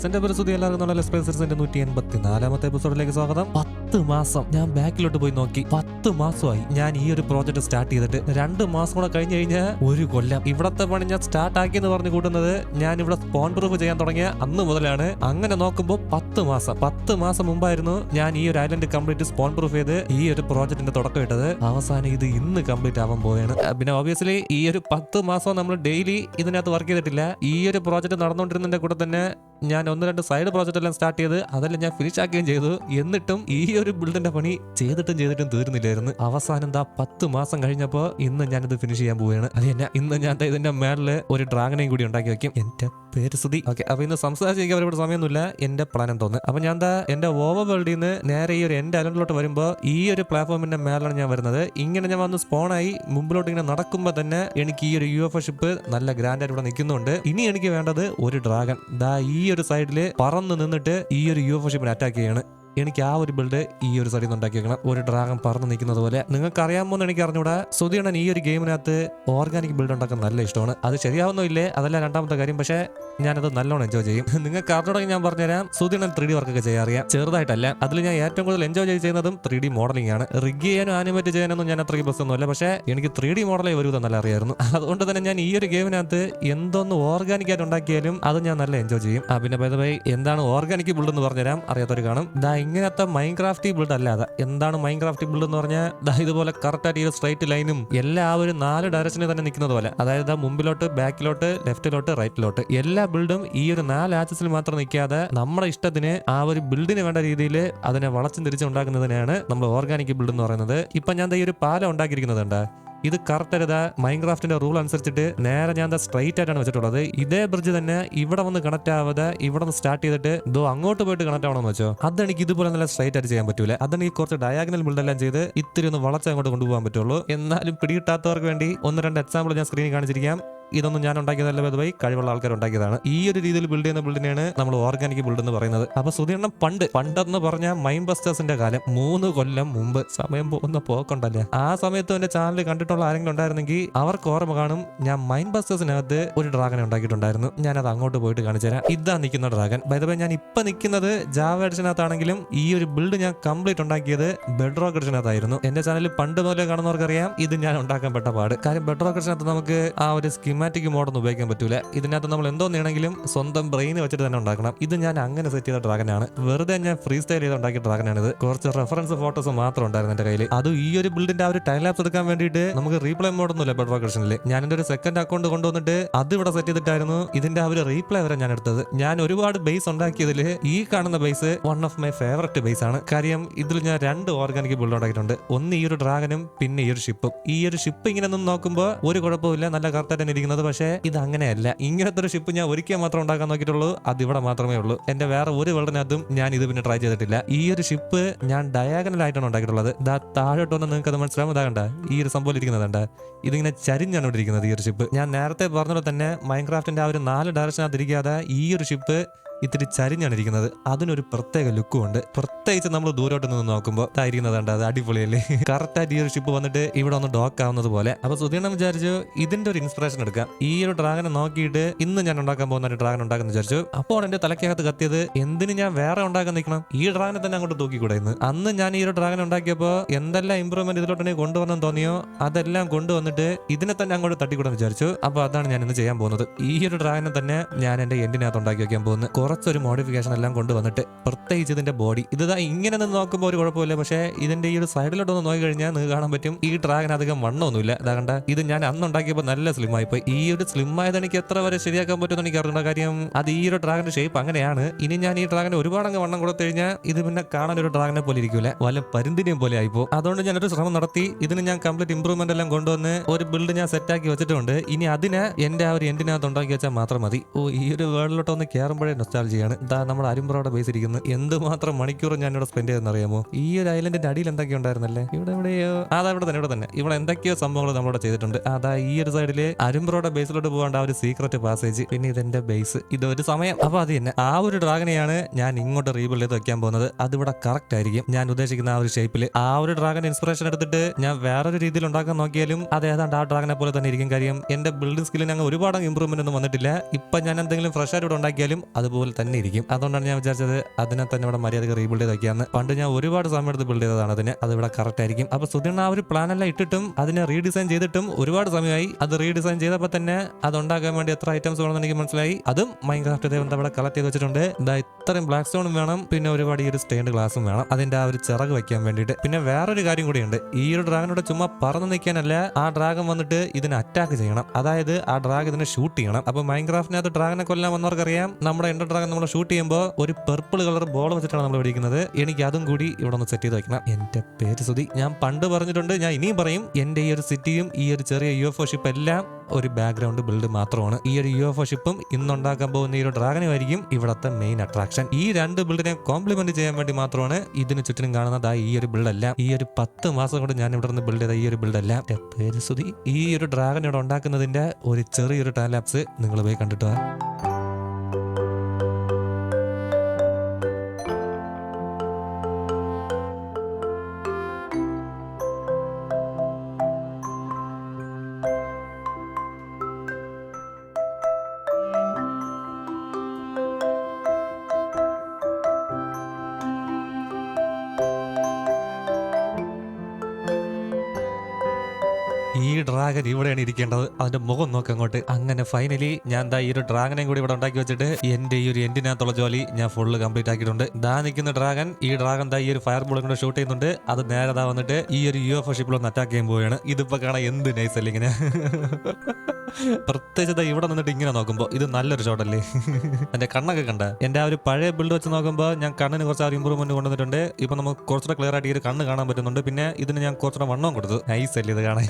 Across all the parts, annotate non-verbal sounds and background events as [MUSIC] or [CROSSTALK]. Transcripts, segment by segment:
ഗൈസിന്റെ പരിസ്ഥിതി എല്ലാവർക്കും നല്ല സ്പേസസിന്റെ നൂറ്റി എൺപത്തി നാലാമത്തെ എപ്പിസോഡിലേക്ക് സ്വാഗതം. പത്ത് മാസം ഞാൻ ബാക്കിലോട്ട് പോയി നോക്കി. പത്ത് മാസമായി ഞാൻ ഈ ഒരു പ്രോജക്റ്റ് സ്റ്റാർട്ട് ചെയ്തിട്ട്. രണ്ട് മാസം കൂടെ കഴിഞ്ഞു കഴിഞ്ഞാൽ ഒരു കൊല്ലം. ഇവിടത്തെ പണി ഞാൻ സ്റ്റാർട്ട് ആക്കി എന്ന് പറഞ്ഞു കൂട്ടുന്നത് ഞാൻ ഇവിടെ സ്പോൺ പ്രൂഫ് ചെയ്യാൻ തുടങ്ങിയ അന്ന് മുതലാണ്. അങ്ങനെ നോക്കുമ്പോൾ പത്ത് മാസം. പത്ത് മാസം മുമ്പായിരുന്നു ഞാൻ ഈ ഒരു ഐലൻഡ് കംപ്ലീറ്റ് സ്പോൺ പ്രൂഫ് ചെയ്ത് ഈ ഒരു പ്രോജക്റ്റിന്റെ തുടക്കം ഇട്ടത്. അവസാനം ഇത് ഇന്ന് കംപ്ലീറ്റ് ആവാൻ പോവുകയാണ്. പിന്നെ ഓബിയസ്ലി ഈ ഒരു പത്ത് മാസം നമ്മൾ ഡെയിലി ഇതിനകത്ത് വർക്ക് ചെയ്തിട്ടില്ല. ഈ ഒരു പ്രോജക്റ്റ് നടന്നുകൊണ്ടിരുന്നതിന്റെ കൂടെ തന്നെ ഞാൻ ഒന്ന് രണ്ട് സൈഡ് പ്രോജക്റ്റ് എല്ലാം സ്റ്റാർട്ട് ചെയ്ത് അതെല്ലാം ഞാൻ ഫിനിഷ് ആക്കുകയും ചെയ്തു. എന്നിട്ടും ഈ ഒരു ബിൽഡിന്റെ പണി ചെയ്തിട്ടും ചെയ്തിട്ടും തീരുന്നില്ലായിരുന്നു അവസാനം എന്താ പത്ത് മാസം കഴിഞ്ഞപ്പോ ഇന്ന് ഞാനിത് ഫിനിഷ് ചെയ്യാൻ പോവുകയാണ്. അത് തന്നെ ഇന്ന് ഞാൻ ഇതിന്റെ മേളിൽ ഒരു ഡ്രാഗനെയും കൂടി ഉണ്ടാക്കി വെക്കും. എന്റെ പേര് സുധി ഓക്കെ അപ്പൊ ഇന്ന് സംസാരിച്ചിരിക്കാൻ അവരോട് സമയമൊന്നുമില്ല. എന്റെ പ്ലാൻ തോന്നുന്നു അപ്പൊ ഞാൻ എന്താ എന്റെ ഓവർ വേൾഡിൽ നിന്ന് നേരെ ഈ ഒരു എന്റെ അലണ്ടിലോട്ട് വരുമ്പോൾ ഈ ഒരു പ്ലാറ്റ്ഫോമിന്റെ മേലാണ് ഞാൻ വരുന്നത്. ഇങ്ങനെ ഞാൻ വന്ന് സ്പോണായി മുമ്പിലോട്ട് ഇങ്ങനെ നടക്കുമ്പോൾ തന്നെ എനിക്ക് ഈ ഒരു യു എഫ് ഷിപ്പ് നല്ല ഗ്രാൻഡ് ആയിട്ട് ഇവിടെ നിൽക്കുന്നുണ്ട്. ഇനി എനിക്ക് വേണ്ടത് ഒരു ഡ്രാഗൺ ദാ ഈ ഒരു സൈഡിൽ പറന്ന് നിന്നിട്ട് ഈ ഒരു യു എഫ് ഷിപ്പിനെ അറ്റാക്ക് ചെയ്യാണ്. എനിക്ക് ആ ഒരു ബിൽഡ് ഈ ഒരു സൈഡിൽ നിന്ന് ഉണ്ടാക്കി ഒരു ഡ്രാഗൺ പറന്ന് നിൽക്കുന്നത് പോലെ. നിങ്ങൾക്ക് അറിയാമോന്ന് എനിക്ക് അറിഞ്ഞൂടാ സുധിയണ്ണൻ ഈ ഒരു ഗെയിമിനകത്ത് ഓർഗാനിക് ബിൽഡ് ഉണ്ടാക്കാൻ നല്ല ഇഷ്ടമാണ്. അത് ശരിയാവുന്നോ ഇല്ലേ? അതല്ല രണ്ടാമത്തെ കാര്യം. പക്ഷേ ഞാനത് നല്ലോണം എൻജോയ് ചെയ്യും. [LAUGHS] നിങ്ങൾക്ക് അറിഞ്ഞൂടെങ്കിൽ ഞാൻ പറഞ്ഞുതരാം. സുധിയണ്ണൻ ത്രീ ഡി വർക്കൊക്കെ ചെയ്യാറിയാം. ചെറുതായിട്ടല്ല. അതിൽ ഞാൻ ഏറ്റവും കൂടുതൽ എൻജോയ് ചെയ്യുന്നതും ത്രീ ഡി മോഡലിംഗ് ആണ്. റിഗ് ചെയ്യാനും ആനിമേറ്റ് ചെയ്യാനൊന്നും ഞാൻ അത്രയ്ക്ക് ബസ്സൊന്നുമല്ല പക്ഷേ എനിക്ക് ത്രീ ഡി മോഡലേ ഒരു നല്ല അറിയായിരുന്നു. [LAUGHS] അതുകൊണ്ട് തന്നെ ഞാൻ ഈ ഒരു ഗെയിമിനകത്ത് എന്തൊന്ന് ഓർഗാനിക് ആയിട്ട് ഉണ്ടാക്കിയാലും അത് ഞാൻ നല്ല എൻജോയ് ചെയ്യും. ആ പിന്നെ ബൈ എന്താണ് ഓർഗാനിക് ബിൽഡ് എന്ന് പറഞ്ഞുതരാം. അറിയാത്തവർ കാണും. ദാ ഇങ്ങനത്തെ മൈൻക്രാഫ്റ്റി ബിൽഡ് അല്ലാതെ എന്താണ് മൈൻക്രാഫ്റ്റി ബിൽഡ് എന്ന് പറഞ്ഞാൽ ഇതുപോലെ കറക്റ്റ് ആയിട്ട് സ്ട്രൈറ്റ് ലൈനും എല്ലാ ഒരു നാല് ഡയറക്ഷനിൽ തന്നെ നിൽക്കുന്നത് പോലെ. അതായത് മുമ്പിലോട്ട് ബാക്കിലോട്ട് ലെഫ്റ്റിലോട്ട് റൈറ്റിലോട്ട് എല്ലാ ബിൽഡും ഈ ഒരു നാല് ആക്സസിൽ മാത്രം നിൽക്കാതെ നമ്മുടെ ഇഷ്ടത്തിന് ആ ഒരു ബിൽഡിന് വേണ്ട രീതിയിൽ അതിനെ വളച്ചും തിരിച്ചുണ്ടാക്കുന്നതിനാണ് നമ്മൾ ഓർഗാനിക് ബിൽഡ് എന്ന് പറയുന്നത്. ഇപ്പൊ ഞാൻ ഈ ഒരു പാലം ഉണ്ടാക്കിയിരിക്കുന്നത് ഉണ്ട് ഇത് കറക്റ്റ് ഇതാ മൈൻക്രാഫ്റ്റിന്റെ റൂൾ അനുസരിച്ചിട്ട് നേരെ ഞാൻ സ്ട്രൈറ്റ് ആയിട്ടാണ് വെച്ചിട്ടുള്ളത്. ഇതേ ബ്രിഡ്ജ് തന്നെ ഇവിടെ വന്ന് കണക്ട് ആവാതെ ഇവിടെ നിന്ന് സ്റ്റാർട്ട് ചെയ്തിട്ട് ഇതോ അങ്ങോട്ട് പോയിട്ട് കണക്ട് ആവണമെന്ന് വെച്ചോ? അതെനിക്ക് ഇതുപോലെ നല്ല സ്ട്രൈറ്റ് ആയിട്ട് ചെയ്യാൻ പറ്റൂല. അതെനിക്ക് കുറച്ച് ഡയാഗണൽ ബിൽഡ് എല്ലാം ചെയ്ത് ഇത്തിരി ഒന്ന് വളച്ച് അങ്ങോട്ട് കൊണ്ടുപോകാൻ പറ്റുള്ളൂ. എന്നാലും പിടികിട്ടാത്തവർക്ക് വേണ്ടി ഒന്ന് രണ്ട് എക്സാമ്പിൾ ഞാൻ സ്ക്രീനിൽ കാണിച്ചിരിക്കാം. ഇതൊന്നും ഞാൻ ഉണ്ടാക്കിയതല്ല ബൈ കഴിവുള്ള ആൾക്കാർ ഉണ്ടാക്കിയതാണ്. ഈ ഒരു രീതിയിൽ ബിൽഡ് ചെയ്യുന്ന ബിൽഡിനെയാണ് നമ്മൾ ഓർഗാനിക് ബിൽഡ് എന്ന് പറയുന്നത്. അപ്പൊ സുധീർണം പണ്ട് പണ്ടെന്ന് പറഞ്ഞ മൈൻ ബസ്റ്റേഴ്സിന്റെ കാലം മൂന്ന് കൊല്ലം മുമ്പ് സമയം പോകുന്ന പോക്കുണ്ടല്ലേ? ആ സമയത്ത് എന്റെ ചാനൽ കണ്ടിട്ടുള്ള ആരെങ്കിലും ഉണ്ടായിരുന്നെങ്കിൽ അവർക്ക് ഓർമ്മ കാണും ഞാൻ മൈൻ ബസ്റ്റേഴ്സിനകത്ത് ഒരു ഡ്രാഗനെ ഉണ്ടാക്കിയിട്ടുണ്ടായിരുന്നു. ഞാൻ അത് അങ്ങോട്ട് പോയിട്ട് കാണിച്ചുതരാം ഇതാ നിൽക്കുന്ന ഡ്രാഗൻ ബൈ ഞാൻ ഇപ്പൊ നിൽക്കുന്നത് ജാവ എഡിഷനകത്താണെങ്കിലും ഈ ഒരു ബിൽഡ് ഞാൻ കംപ്ലീറ്റ് ഉണ്ടാക്കിയത് ബെഡ് റോക്ക് എഡിഷനകത്തായിരുന്നു എന്റെ ചാനലിൽ പണ്ട് മുതലേ കാണുന്നവർക്കറിയാം ഇത് ഞാൻ ഉണ്ടാക്കാൻ പെട്ട പാട്. കാര്യം ബെഡ് റോക്ക് എഡിഷനകത്ത് നമുക്ക് ആ ഒരു സ്കിമാറ്റിക് മോഡൊന്നും ഉപയോഗിക്കാൻ പറ്റൂല. ഇതിനകത്ത് നമ്മൾ എന്തോ നീണെങ്കിലും സ്വന്തം ബ്രെയിൻ വെച്ചിട്ട് തന്നെ ഉണ്ടാക്കണം. ഇത് ഞാൻ അങ്ങനെ സെറ്റ് ചെയ്ത ഡ്രാഗനാണ് വെറുതെ ഞാൻ ഫ്രീ സ്റ്റൈൽ ചെയ്ത് ഉണ്ടാക്കിയ ഡ്രാഗനാണിത് കുറച്ച് റെഫറൻസ് ഫോട്ടോസ് മാത്രം ഉണ്ടായിരുന്നു എന്റെ കയ്യിൽ അത് ഈ ഒരു ബിൽഡിന്റെ ആ ഒരു ടൈം ലാപ്സ് എടുക്കാൻ വേണ്ടിയിട്ട് നമുക്ക് റീപ്ലേ മോഡൊന്നുമില്ല ബെഡ് റോക്ക് എഡിഷനിൽ ഞാൻ എന്റെ ഒരു സെക്കൻഡ് അക്കൗണ്ട് കൊണ്ടുവന്നിട്ട് അത് ഇവിടെ സെറ്റ് ചെയ്തിട്ടായിരുന്നു ഇതിന്റെ ആ ഒരു റീപ്ലേ വരെ ഞാൻ എടുത്തത്. ഞാൻ ഒരുപാട് ബേസ് ഉണ്ടാക്കിയതിൽ ഈ കാണുന്ന base one of my favourite base ആണ്. കാര്യം ഇതിൽ ഞാൻ രണ്ട് ഓർഗാനിക് ബിൽഡ് ഉണ്ടാക്കിയിട്ടുണ്ട്. ഒന്ന് ഈ ഒരു ഡ്രാഗനും പിന്നെ ഈ ഒരു ഷിപ്പും ഈ ഒരു ഷിപ്പ് ഇങ്ങനെ നോക്കുമ്പോൾ ഒരു കുഴപ്പമില്ല നല്ല കറക്റ്റായിട്ട് തന്നെ ഇരിക്കുന്നത് പക്ഷേ ഇത് അങ്ങനെയല്ല ഇങ്ങനത്തെ ഒരു ഷിപ്പ് ഞാൻ ഒരിക്കൽ മാത്രം ഉണ്ടാക്കാൻ നോക്കിയിട്ടുള്ളൂ. അത് ഇവിടെ മാത്രമേ ഉള്ളൂ. എന്റെ വേറെ ഒരു വേൾഡിനകത്തും ഞാൻ ഇത് പിന്നെ ട്രൈ ചെയ്തിട്ടില്ല. ഈ ഒരു ഷിപ്പ് ഞാൻ ഡയാഗണലായിട്ടാണ് ഉണ്ടാക്കിയിട്ടുള്ളത്. ദാ താഴോട്ട് വന്ന് നിങ്ങൾക്ക് അത് മനസ്സിലാവും ഇതാകണ്ട ഈ ഒരു സംഭവം ഇരിക്കുന്നതാണ്ട് ഇതിങ്ങനെ ചരിഞ്ഞാണ് ഇവിടെ ഇരിക്കുന്നത് ഈ ഒരു ഷിപ്പ് ഞാൻ നേരത്തെ പറഞ്ഞ തന്നെ മൈൻക്രാഫ്റ്റിന്റെ ആ ഒരു നാല് ഡയറക്ഷനകത്ത് ഇരിക്കാതെ ഈ ഒരു ഷിപ്പ് ഇത്തിരി ചരിഞ്ഞാണ് ഇരിക്കുന്നത്. അതിനൊരു പ്രത്യേക ലുക്കും ഉണ്ട്. പ്രത്യേകിച്ച് നമ്മൾ ദൂരോട്ട് നിന്ന് നോക്കുമ്പോൾ ഇരിക്കുന്നത് കണ്ട? അത് അടിപൊളിയല്ലേ? [LAUGHS] കറക്റ്റായിട്ട് ഈ ഒരു ഷിപ്പ് വന്നിട്ട് ഇവിടെ ഒന്ന് ഡോക്ക് ആവുന്നത് പോലെ. അപ്പൊ സുധീണം വിചാരിച്ചു ഇതിന്റെ ഒരു ഇൻസ്പിറേഷൻ എടുക്കാം. ഈ ഒരു ഡ്രാഗനെ നോക്കിയിട്ട് ഇന്ന് ഞാൻ ഉണ്ടാക്കാൻ പോകുന്ന ഒരു ഡ്രാഗൻ ഉണ്ടാക്കുന്ന വിചാരിച്ചു. അപ്പോൾ എന്റെ തലക്കകത്ത് കത്തിയത് എന്തിന് ഞാൻ വേറെ ഉണ്ടാക്കാൻ നിൽക്കണം? ഈ ഡ്രാഗനെ തന്നെ അങ്ങോട്ട് തൂക്കിക്കൂടെ ഇന്ന്? അന്ന് ഞാൻ ഈ ഒരു ഡ്രാഗൻ ഉണ്ടാക്കിയപ്പോൾ എന്തെല്ലാം ഇമ്പ്രൂവ്മെന്റ് ഇതിലോട്ട് കൊണ്ടുവന്നെന്ന് തോന്നിയോ? അതെല്ലാം കൊണ്ടുവന്നിട്ട് ഇതിനെ തന്നെ അങ്ങോട്ട് തട്ടിക്കൂടാന്ന് വിചാരിച്ചു. അപ്പൊ അതാണ് ഞാൻ ഇന്ന് ചെയ്യാൻ പോകുന്നത്. ഈ ഒരു ഡ്രാഗനെ തന്നെ ഞാൻ എന്റെ എൻഡിനകത്ത് ഉണ്ടാക്കി വെക്കാൻ പോകുന്നത് കുറച്ചൊരു മോഡിഫിക്കേഷൻ എല്ലാം കൊണ്ടുവന്നിട്ട് പ്രത്യേകിച്ച് ഇതിന്റെ ബോഡി ഇത് ഇങ്ങനെ നിന്ന് നോക്കുമ്പോൾ ഒരു കുഴപ്പമില്ല. പക്ഷേ ഇതിന്റെ ഈ ഒരു സൈഡിലോട്ട് ഒന്ന് നോക്കി കഴിഞ്ഞാൽ നിങ്ങൾക്ക് കാണാൻ പറ്റും. ഈ ഡ്രാഗൻ അധികം വണ്ണമൊന്നുമില്ല ഇതാ കണ്ട ഇത് ഞാൻ അന്ന് ഉണ്ടാക്കിയപ്പോൾ നല്ല സ്ലിം ആയിപ്പോയി. ഈ ഒരു സ്ലിം ആയത് എനിക്ക് എത്ര വരെ ശരിയാക്കാൻ പറ്റുമെന്ന് എനിക്ക് അറിയേണ്ട കാര്യം. അത് ഈ ഒരു ഡ്രാഗന്റെ ഷേപ്പ് അങ്ങനെയാണ്. ഇനി ഞാൻ ഈ ഡ്രാഗന് ഒരുപാട് അങ്ങ് വണ്ണം കൊടുത്തു കഴിഞ്ഞാൽ ഇത് പിന്നെ കാണാൻ ഒരു ഡ്രാഗനെ പോലെ ഇരിക്കൂല. വല്ല പരുന്തിനെയും പോലെ ആയിപ്പോ. അതുകൊണ്ട് ഞാനൊരു ശ്രമം നടത്തി. ഇതിന് ഞാൻ കംപ്ലീറ്റ് ഇംപ്രൂവ്മെന്റ് എല്ലാം കൊണ്ടുവന്ന് ഒരു ബിൽഡ് ഞാൻ സെറ്റ് ആക്കി വെച്ചിട്ടുണ്ട്. ഇനി അതിനെ എന്റെ ആ ഒരു എൻഡിനകത്ത് ഉണ്ടാക്കി വെച്ചാൽ മാത്രം മതി. ഓ ഈ ഒരു വേൾഡിലോട്ട് ഒന്ന് കയറുമ്പോഴേ നൊസ്റ്റാൾജിയാണ് ഇതാ നമ്മുടെ അരുമ്പറോടെ ബേസ് ഇരിക്കുന്നത് എന്തുമാത്രം മണിക്കൂർ ഞാൻ ഇവിടെ സ്പെൻഡ് ചെയ്തെന്ന് അറിയാമോ ഈ ഒരു ഐലൻഡിന്റെ അടിയിൽ എന്തൊക്കെ ഉണ്ടായിരുന്നല്ലേ? ഇവിടെ എവിടെയോ? അതാ ഇവിടെ തന്നെ ഇവിടെ തന്നെ. ഇവിടെ എന്തൊക്കെയോ സംഭവങ്ങൾ നമ്മളോട് ചെയ്തിട്ടുണ്ട്. അതാ ഈ ഒരു സൈഡിൽ അരുമ്പറോടെ ബേസിലോട്ട് പോകേണ്ട ആ ഒരു സീക്രട്ട് പാസേജ് പിന്നെ ഇതെന്റെ ബേസ് ഇത് ഒരു സമയം. അപ്പൊ അത് തന്നെ. ആ ഒരു ഡ്രാഗനെയാണ് ഞാൻ ഇങ്ങോട്ട് റീബിൽഡ് ചെയ്ത് വെക്കാൻ പോകുന്നത്. അതിവിടെ കറക്റ്റ് ആയിരിക്കും. ഞാൻ ഉദ്ദേശിക്കുന്ന ആ ഒരു ഷേപ്പിൽ ആ ഒരു ഡ്രാഗൻ ഇൻസ്പിറേഷൻ എടുത്തിട്ട് ഞാൻ വേറൊരു രീതിയിൽ ഉണ്ടാക്കാൻ നോക്കിയാലും അത് ഏതാണ്ട് ആ ഡ്രാഗനെ പോലെ തന്നെ ഇരിക്കും. കാര്യം എന്റെ ബിൽഡിംഗ് സ്കില്ലിന് അങ്ങ് ഒരുപാട് ഇമ്പ്രൂവ്മെന്റ് ഒന്നും വന്നിട്ടില്ല. ഇപ്പൊ ഞാൻ എന്തെങ്കിലും ഫ്രഷ് ആയിട്ട് ഉണ്ടാക്കിയാലും അതുപോലെ അതുപോലെ തന്നെ ഇരിക്കും. അതുകൊണ്ടാണ് ഞാൻ വിചാരിച്ചത് അതിനെ തന്നെ ഇവിടെ മര്യാദയ്ക്ക് റീബിൽഡ് ചെയ്ത് വെക്കാന്ന് പണ്ട് ഞാൻ ഒരുപാട് സമയം എടുത്ത് ബിൽഡ് ചെയ്തതാണ് അതിന്. അത് ഇവിടെ കറക്റ്റ് ആയിരിക്കും. അപ്പൊ സുധീർണ ആ ഒരു പ്ലാൻ എല്ലാം ഇട്ടിട്ടും അതിനെ റീഡിസൈൻ ചെയ്തിട്ടും ഒരുപാട് സമയമായി. അത് റീഡിസൈൻ ചെയ്തപ്പോൾ തന്നെ അത് ഉണ്ടാക്കാൻ വേണ്ടി എത്ര ഐറ്റംസ് വേണമെന്ന് എനിക്ക് മനസ്സിലായി. അതും മൈൻക്രാഫ്റ്റ് ദേവന്ത അവിടെ കളക്ട് ചെയ്ത് വെച്ചിട്ടുണ്ട്. ഇതാ ഇത്രയും ബ്ലാക്ക് സ്റ്റോണും വേണം. പിന്നെ ഒരുപാട് ഈ ഒരു സ്റ്റെയിൻഡ് ഗ്ലാസും വേണം. അതിന്റെ ആ ഒരു ചിറക് വെക്കാൻ വേണ്ടിയിട്ട്. പിന്നെ വേറൊരു കാര്യം കൂടിയുണ്ട്. ഈ ഒരു ഡ്രാഗനോട് ചുമ്മാ പറന്ന് നിൽക്കാനല്ല. ആ ഡ്രാഗൻ വന്നിട്ട് ഇതിനെ അറ്റാക്ക് ചെയ്യണം. അതായത് ആ ഡ്രാഗ് ഇതിനെ ഷൂട്ട് ചെയ്യണം. അപ്പൊ മൈൻക്രാഫ്റ്റിനകത്ത് ഡ്രാഗനെ കൊല്ലാൻ വന്നവർക്കറിയാം നമ്മുടെ എൻഡർ ഡ്രാഗൺ നമ്മൾ ഷൂട്ട് ചെയ്യുമ്പോൾ ഒരു പെർപ്പിൾ കളർ ബോൾ വെച്ചിട്ടാണ് നമ്മൾ പിടിക്കുന്നത്. എനിക്ക് അതും കൂടി ഇവിടെ ഒന്ന് സെറ്റ് ചെയ്ത് വെക്കണം. എന്റെ പേര് സുധി ഞാൻ പണ്ട് പറഞ്ഞിട്ടുണ്ട് ഞാൻ ഇനിയും പറയും എന്റെ ഈ ഒരു സിറ്റിയും ഈ ഒരു ചെറിയ യു എഫ് ഷിപ്പ് എല്ലാം ഒരു ബാക്ക്ഗ്രൗണ്ട് ബിൽഡ് മാത്രമാണ്. ഈ ഒരു യു എഫ് ഷിപ്പും ഇന്നുണ്ടാക്കാൻ പോകുന്ന ഈ ഒരു ഡ്രാഗനുമായിരിക്കും ഇവിടത്തെ മെയിൻ അട്രാക്ഷൻ ഈ രണ്ട് ബിൽഡിനെ കോംപ്ലിമെന്റ് ചെയ്യാൻ വേണ്ടി മാത്രമാണ് ഇതിന് ചുറ്റിനും കാണുന്നത്. ആ ഈ ഒരു ബിൽഡ് അല്ല ഈ ഒരു പത്ത് മാസം കൊണ്ട് ഞാൻ ഇവിടെ നിന്ന് ബിൽഡ് ചെയ്ത ഈ ഒരു ബിൽഡ് അല്ല എന്റെ പേര് സുധി ഈ ഒരു ഡ്രാഗൻ ഇവിടെ ഉണ്ടാക്കുന്നതിന്റെ ഒരു ചെറിയൊരു ടാലാപ്സ് നിങ്ങൾ പോയി കണ്ടിട്ട് ഡ്രാഗൻ ഇവിടെയാണ് ഇരിക്കേണ്ടത്. അതിന്റെ മുഖം നോക്ക് അങ്ങോട്ട്. അങ്ങനെ ഫൈനലി ഞാൻ ദാ ഈ ഒരു ഡ്രാഗനെയും കൂടി ഇവിടെ ഉണ്ടാക്കി വെച്ചിട്ട് എന്റെ ഈ ഒരു എൻഡിനകത്തുള്ള ജോലി ഞാൻ ഫുള്ള് കംപ്ലീറ്റ് ആക്കിയിട്ടുണ്ട്. ദാ നിൽക്കുന്ന ഡ്രാഗൻ ഈ ഡ്രാഗൻ ദാ ഈ ഒരു ഫയർ ബോളും കൂടെ ഷൂട്ട് ചെയ്യുന്നുണ്ട്. അത് നേരെ ദാ വന്നിട്ട് ഈ ഒരു യു എഫ് ഷിപ്പിൽ ഒന്ന് അറ്റാക്ക് ചെയ്യാൻ പോവുകയാണ്. ഇതിപ്പോ കാണാൻ എന്ത് നൈസ് അല്ലെങ്കിൽ ഇങ്ങനെ. [LAUGHS] പ്രത്യേകിച്ച് ഇവിടെ നിന്നിട്ട് ഇങ്ങനെ നോക്കുമ്പോൾ ഇത് നല്ലൊരു ഷോട്ടല്ലേ എന്റെ കണ്ണൊക്കെ കണ്ട. എന്റെ ആ ഒരു പഴയ ബിൽഡ് വെച്ച് നോക്കുമ്പോൾ ഞാൻ കണ്ണിന് കുറച്ച് ആ ഇമ്പ്രൂവ്മെന്റ് കൊണ്ടുവന്നിട്ടുണ്ട്. ഇപ്പൊ നമുക്ക് കുറച്ചുകൂടെ ക്ലിയർ ആയിട്ട് ഈ ഒരു കണ്ണ് കാണാൻ പറ്റുന്നുണ്ട്. പിന്നെ ഇതിന് ഞാൻ കുറച്ചുകൂടെ വണ്ണവും കൊടുത്തു. നൈസ് അല്ലേ ഇത് കാണാൻ?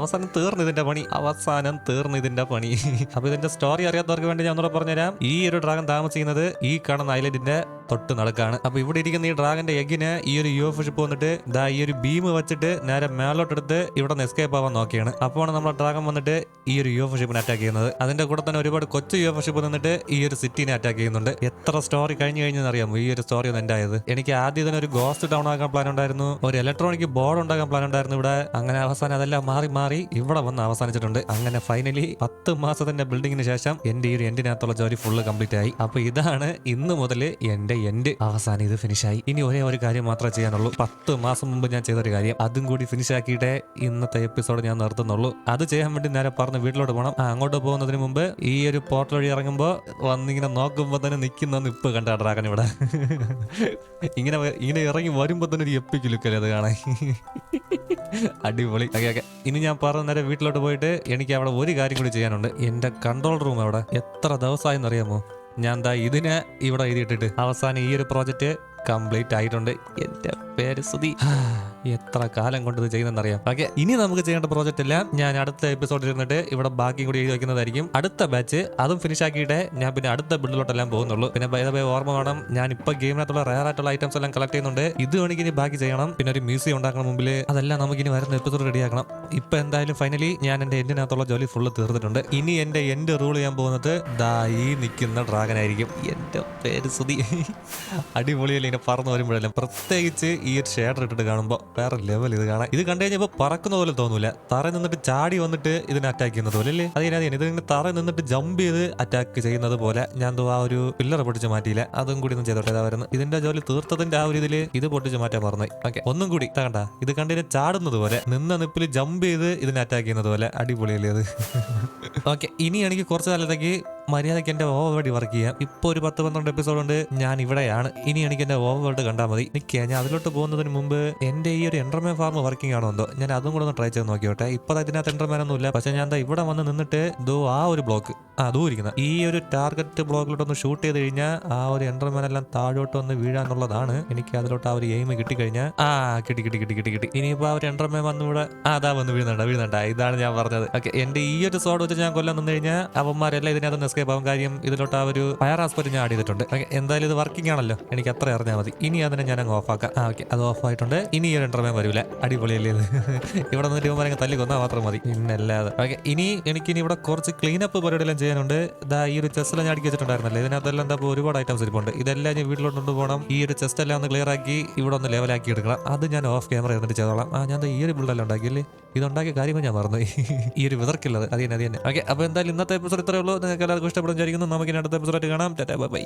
അവസാനം തീർന്നു ഇതിന്റെ പണി. അവസാനം തീർന്നു ഇതിന്റെ പണി. അപ്പൊ ഇതിന്റെ സ്റ്റോറി അറിയാത്തവർക്ക് വേണ്ടി ഞാൻ ഒന്നുകൂടെ പറഞ്ഞുതരാം. ഈ ഒരു ഡ്രാഗൺ താമസിക്കുന്നത് ഈ കാണുന്ന ഐലൻഡിന്റെ തൊട്ട് നടക്കാണ്. അപ്പൊ ഇവിടെ ഇരിക്കുന്ന ഈ ഡ്രാഗന്റെ എഗിന് ഈ ഒരു യു എഫ് ഷിപ്പ് വന്നിട്ട് ദാ ഈ ഒരു ബീം വെച്ചിട്ട് നേരെ മേലോട്ടെടുത്ത് ഇവിടെ നിന്ന് എസ്കേപ്പ് ആവാൻ നോക്കിയാണ്. അപ്പോഴാണ് നമ്മുടെ ഡ്രാഗൻ വന്നിട്ട് ഈ ഒരു യു എഫ് ഷിപ്പിനെ അറ്റാക്ക് ചെയ്യുന്നത്. അതിന്റെ കൂടെ തന്നെ ഒരുപാട് കൊച്ചു യു എഫ് ഷിപ്പ് നിന്നിട്ട് ഈ ഒരു സിറ്റിനെ അറ്റാക്ക് ചെയ്യുന്നുണ്ട്. എത്ര സ്റ്റോറി കഴിഞ്ഞു കഴിഞ്ഞെന്നറിയാമോ ഈ ഒരു സ്റ്റോറി ഒന്ന് എന്റെ എനിക്ക് ആദ്യം തന്നെ ഒരു ഗോസ്റ്റ് ടൗൺ ആക്കാൻ പ്ലാൻ ഉണ്ടായിരുന്നു. ഒരു ഇലക്ട്രോണിക് ബോർഡ് ഉണ്ടാക്കാൻ പ്ലാൻ ഉണ്ടായിരുന്നു ഇവിടെ. അങ്ങനെ അവസാനം അതെല്ലാം മാറി മാറി ഇവിടെ വന്ന് അവസാനിച്ചിട്ടുണ്ട്. അങ്ങനെ ഫൈനലി പത്ത് മാസത്തിന്റെ ബിൽഡിങ്ങിന് ശേഷം എന്റെ ഈ ഒരു എൻഡിനകത്തുള്ള ജോലി ഫുള്ള് കംപ്ലീറ്റ് ആയി. അപ്പൊ ഇതാണ് ഇന്ന് മുതൽ എന്റെ എൻഡ് അവസാനം ഇത് ഫിനിഷായി ഇനി ഒരേ ഒരു കാര്യം മാത്രമേ ചെയ്യാനുള്ളൂ. പത്ത് മാസം മുമ്പ് ഞാൻ ചെയ്ത ഒരു കാര്യം. അതും കൂടി ഫിനിഷ് ആക്കിയിട്ടേ ഇന്നത്തെ എപ്പിസോഡ് ഞാൻ നിർത്തുന്നുള്ളൂ. അത് ചെയ്യാൻ വേണ്ടി നേരെ പറഞ്ഞ് വീട്ടിലോട്ട് പോകണം അങ്ങോട്ട് പോകുന്നതിന് മുമ്പ് ഈ ഒരു പോർട്ടൽ വഴി ഇറങ്ങുമ്പോൾ വന്നിങ്ങനെ നോക്കുമ്പോൾ തന്നെ നിൽക്കുന്ന നിപ്പ് കണ്ട ഡ്രാഗൻ ഇവിടെ. ഇങ്ങനെ ഇങ്ങനെ ഇറങ്ങി വരുമ്പോൾ തന്നെ ഒരു എപ്പിക്ക് ലുക്കല്ലേ അത് കാണാൻ? അടിപൊളി. ഓക്കെ ഓക്കെ ഇനി ഞാൻ പറഞ്ഞ നേരെ വീട്ടിലോട്ട് പോയിട്ട് എനിക്ക് അവിടെ ഒരു കാര്യം കൂടി ചെയ്യാനുണ്ട്. എന്റെ കൺട്രോൾ റൂം അവിടെ എത്ര ദിവസമായി അറിയാമോ? ഞാൻ ദാ ഇതിന് ഇവിടെ എഴുതിയിട്ടിട്ട് അവസാനം ഈ ഒരു പ്രോജക്റ്റ് കംപ്ലീറ്റ് ആയിട്ടുണ്ട്. എന്റെ പേര് ഹാ, [SIGHS] എത്ര കാലം കൊണ്ട് ഇത് ചെയ്യുന്നറിയാം ഓക്കെ ഇനി നമുക്ക് ചെയ്യേണ്ട പ്രോജക്റ്റ് എല്ലാം ഞാൻ അടുത്ത എപ്പിസോഡിൽ ഇരുന്നിട്ട് ഇവിടെ ബാക്കി കൂടി എഴുതി വെക്കുന്നതായിരിക്കും. അടുത്ത ബാച്ച് അതും ഫിനിഷ് ആക്കിയിട്ട് ഞാൻ പിന്നെ അടുത്ത ബിൽഡിലോട്ടെല്ലാം പോകുന്നുള്ളൂ. പിന്നെ ബൈ ഓർമ്മ വേണം ഞാൻ ഇപ്പൊ ഗെയിമിനകത്തുള്ള റയർ ആയിട്ടുള്ള ഐറ്റംസ് എല്ലാം കളക്ട് ചെയ്യുന്നുണ്ട്. ഇത് വേണമെങ്കിൽ ഇനി ബാക്കി ചെയ്യണം. പിന്നെ ഒരു മ്യൂസിയം ഉണ്ടാക്കണം മുമ്പിൽ അതെല്ലാം നമുക്ക് ഇനി വരുന്ന എപ്പിസോഡ് റെഡിയാക്കണം ഇപ്പൊ എന്തായാലും ഫൈനലി ഞാൻ എന്റെ എൻഡിനകത്തുള്ള ജോലി ഫുള്ള് തീർന്നിട്ടുണ്ട് ഇനി എന്റെ എൻഡ് റൂൾ ചെയ്യാൻ പോകുന്നത് ദാ ഈ നിൽക്കുന്ന ഡ്രാഗൻ ആയിരിക്കും. എന്റെ പേര് സുതി [LAUGHS] അടിപൊളിയല്ലേ ഇങ്ങനെ പറന്നു വരുമ്പോഴെല്ലാം. പ്രത്യേകിച്ച് ഒരു ഷേഡർ ഇട്ടിട്ട് കാണുമ്പോൾ വേറെ ലെവൽ ഇത് കാണാൻ. ഇത് കണ്ടു കഴിഞ്ഞപ്പോൾ പറക്കുന്ന പോലെ തോന്നൂല. തറ നിന്നിട്ട് ചാടി വന്നിട്ട് ഇതിനെ അറ്റാക്ക് ചെയ്യുന്നത് പോലെ അല്ലേ? അതിനാ ഇത് ഇങ്ങനെ തറ നിന്നിട്ട് ജമ്പ് ചെയ്ത് അറ്റാക്ക് ചെയ്യുന്നത് പോലെ ഞാൻ ആ ഒരു പില്ലർ പൊട്ടിച്ച് മാറ്റിയില്ല. അതും കൂടി ഒന്നും ചെയ്തോട്ടെ ഇതാ വരുന്നത്. ഇതിന്റെ ജോലി തീർത്തതിന്റെ ആ ഒരു ഇതിൽ ഇത് പൊട്ടിച്ച് മാറ്റാൻ പറഞ്ഞു ഓക്കെ ഒന്നും കൂടി കണ്ട. ഇത് കണ്ടിനെ ചാടുന്നത് പോലെ നിന്ന നിപ്പിൽ ജമ്പ് ചെയ്ത് ഇതിനെ അറ്റാക്ക് ചെയ്യുന്നത് പോലെ. അടിപൊളിയല്ലേ അത് ഓക്കെ [LAUGHS] ഇനി എനിക്ക് കുറച്ച് കാലത്തേക്ക് മര്യാദയ്ക്ക് എന്റെ ഓവർ വേൾഡ് വർക്ക് ചെയ്യാം. ഇപ്പൊ ഒരു പത്ത് പന്ത്രണ്ട് എപ്പിസോഡ് ഉണ്ട്. ഞാൻ ഇവിടെയാണ്. ഇനി എനിക്ക് എന്റെ ഓവർ വേൾഡ് കണ്ടാൽ മതി. എനിക്ക് ഞാൻ അതിലോട്ട് പോകുന്നതിന് മുമ്പ് എന്റെ ഈ ഒരു എൻഡർമാൻ ഫാം വർക്കിംഗ് ആണോ എന്തോ? ഞാൻ അതും കൂടെ ഒന്ന് ട്രൈ ചെയ്ത് നോക്കിയോട്ടെ ഇപ്പൊ അതിനകത്ത് എൻഡർമാൻ ഒന്നും ഇല്ല. പക്ഷെ ഞാൻ ഇവിടെ വന്ന് നിന്നിട്ട് ദോ ആ ഒരു ബ്ലോക്ക് അതും ഇരിക്കുന്ന. ഈ ഒരു ടാർഗറ്റ് ബ്ലോക്കിലോട്ട് ഒന്ന് ഷൂട്ട് ചെയ്ത് കഴിഞ്ഞാൽ ആ ഒരു എൻഡർമാൻ എല്ലാം താഴോട്ട് വന്ന് വീഴാന്നുള്ളതാണ് എനിക്ക് അതിലോട്ട് ആ ഒരു എയിം കിട്ടിക്കഴിഞ്ഞാൽ ആ കിട്ടി കിട്ടി കിട്ടി കിട്ടി കിട്ടി. ഇനിയിപ്പോ ആ ഒരു എൻഡർമാൻ വന്നുകൂടെ അതാ വന്ന് വീഴുന്നുണ്ട് വീഴുന്നുണ്ട്. ഇതാണ് ഞാൻ പറഞ്ഞത്. ഓക്കെ എന്റെ ഈ ഒരു സോഡ് വെച്ച് ഞാൻ കൊല്ലാൻ നിന്ന് കഴിഞ്ഞാൽ അവന്മാരെല്ലാം ഇതിനകത്ത് എസ്കേപ്പ് ആവും കാര്യം ഇതിലോട്ട് ആ ഒരു ഫയർ ആസ്പെക്ട് ഞാൻ ആഡ് ചെയ്തിട്ടുണ്ട്. എന്തായാലും ഇത് വർക്കിംഗ് ആണല്ലോ. എനിക്ക് അത്ര അറിഞ്ഞാൽ മതി. ഇനി അതിനെ ഞാൻ അങ്ങ് ഓഫ് ആക്കാം. ആ ഓക്കെ അത് ഓഫ് ആയിട്ടുണ്ട്. ഇനി ഈ ഒരു ഇന്റർവ്യൂ വരില്ല അടിപൊളിയല്ലേ ഇത്? [LAUGHS] ഇവിടെ നിന്ന് ഇവന്മാരെ തല്ലി കൊന്നാൽ മാത്രം മതി. പിന്നല്ലാതെ. ഓക്കെ ഇനി എനിക്ക് ഇനി ഇവിടെ കുറച്ച് ക്ലീൻ അപ്പ് പരിപാടിയെല്ലാം ചെയ്യാനുണ്ട്. ഇതാ ഈ ഒരു ചെസ്റ്റിൽ ഞാൻ അടിക്കി വെച്ചിട്ടുണ്ടായിരുന്നല്ലേ. ഇതിനകത്തെല്ലാം എന്താ ഒരുപാട് ഐറ്റംസ് ഇരിപ്പുണ്ട്. ഇതെല്ലാം ഞാൻ വീട്ടിലോട്ട് കൊണ്ടുപോകണം ഈ ഒരു ചെസ്റ്റ് എല്ലാം ഒന്ന് ക്ലിയർ ആക്കി ഇവിടെ ഒന്ന് ലെവലാക്കി എടുക്കണം. അത് ഞാൻ ഓഫ് ക്യാമറ എന്നിട്ട് ചെയ്തോളാം. ആ ഞാൻ ദാ ഈ ഒരു ബിൽഡെല്ലാം ഉണ്ടാക്കിയല്ലേ? ഇതുണ്ടാക്കിയ കാര്യങ്ങൾ ഞാൻ മറന്നു [LAUGHS] ഈ ഒരു വിതർക്കുള്ളത് അത് തന്നെ അത് തന്നെ. ഓക്കെ അപ്പോൾ എന്തായാലും ഇന്നത്തെ എപ്പിസോഡ് ഇത്രയേ ഉള്ളൂ. നിങ്ങൾക്ക് എല്ലാവർക്കും ഇഷ്ടപ്പെടും വിചാരിക്കുന്നു. നമുക്ക് ഇനി അടുത്ത എപ്പിസോഡായിട്ട് കാണാം. Tata bye.